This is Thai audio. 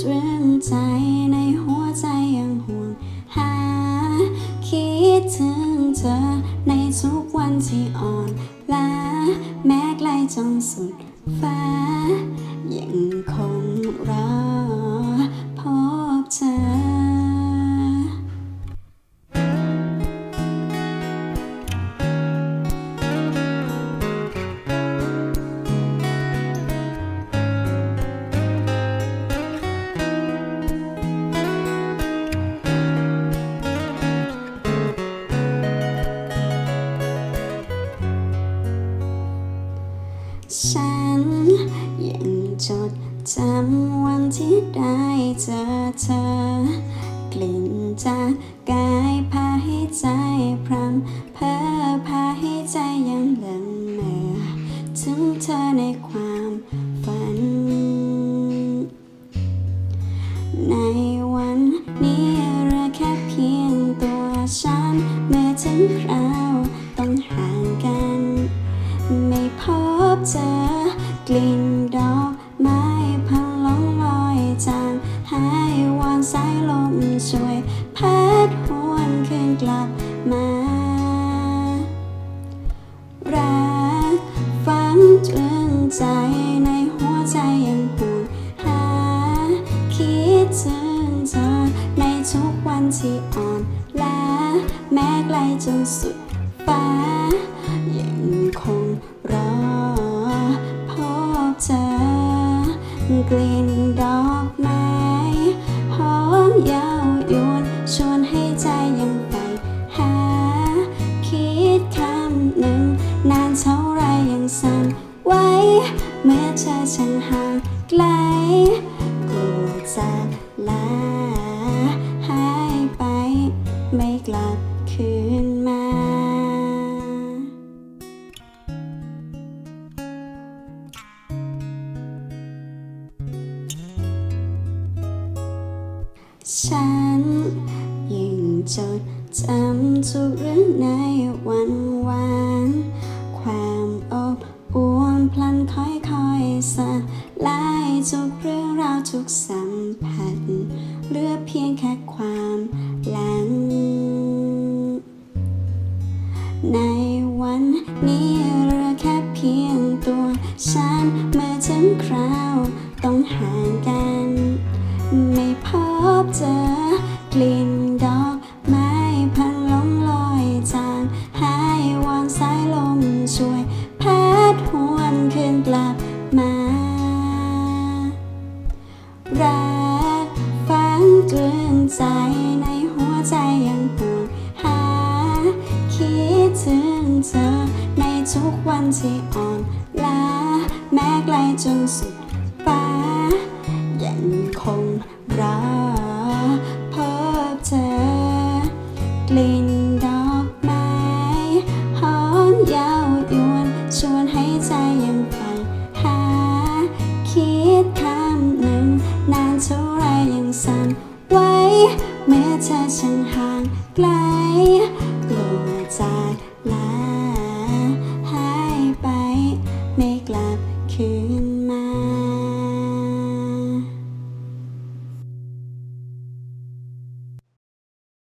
ตรึงใจในหัวใจยังห่วงหา คิดถึงเธอในทุกวันที่อ่อนล้าแม้ไกลจนสุดฟ้า ยังคงรอ ฉันยังจดจำวันที่ได้เจอเธอกลิ่นจากกายพาให้ใจพรำเพ้อพาให้ใจยังเละเมื่อถึงเธอในความ พบเจอกลิ่นดอกไม้พันลองลอยจางหายวอนสายลมช่วยพัดหวนคืนกลับมารักฝังตรึงใจในหัวใจยังห่วงหาคิดถึงเธอในทุกวันที่อ่อนล้าแม้ไกลจนสุดฟ้า กลิ่นดอกไม้หอมเยาวยวนชวนให้ใจยังไปหา คิดคำหนึ่ง นานเท่าไรยังสั่นไหวเมื่อเธอฉันห่างไกล ฉันยังจดจำทุกเรื่องในวันวานความอบอวลพลันค่อยๆสลายทุกเรื่องราวทุกสัมผัสเหลือเพียงแค่ความหลัง ในวันนี้เหลือแค่เพียงตัวฉันเมื่อถึงคราวต้องห่างกัน ไม่พบเจอกลิ่นดอกไม้พันลงลอยจางหายวอนสายลมช่วยพัดหวนคืนกลับมา รักฝังตรึงใจในหัวใจยังห่วงหา คิดถึงเธอในทุกวันที่อ่อนล้าแม้ไกลจนสุดฟ้า ลิ่ดอกไม้หอมยายวนชวนให้ใจยังฝันหา คิดคำหนึ่ง นานเท่าไรยังสั่นไวเมื่อเธอฉันห่างไกล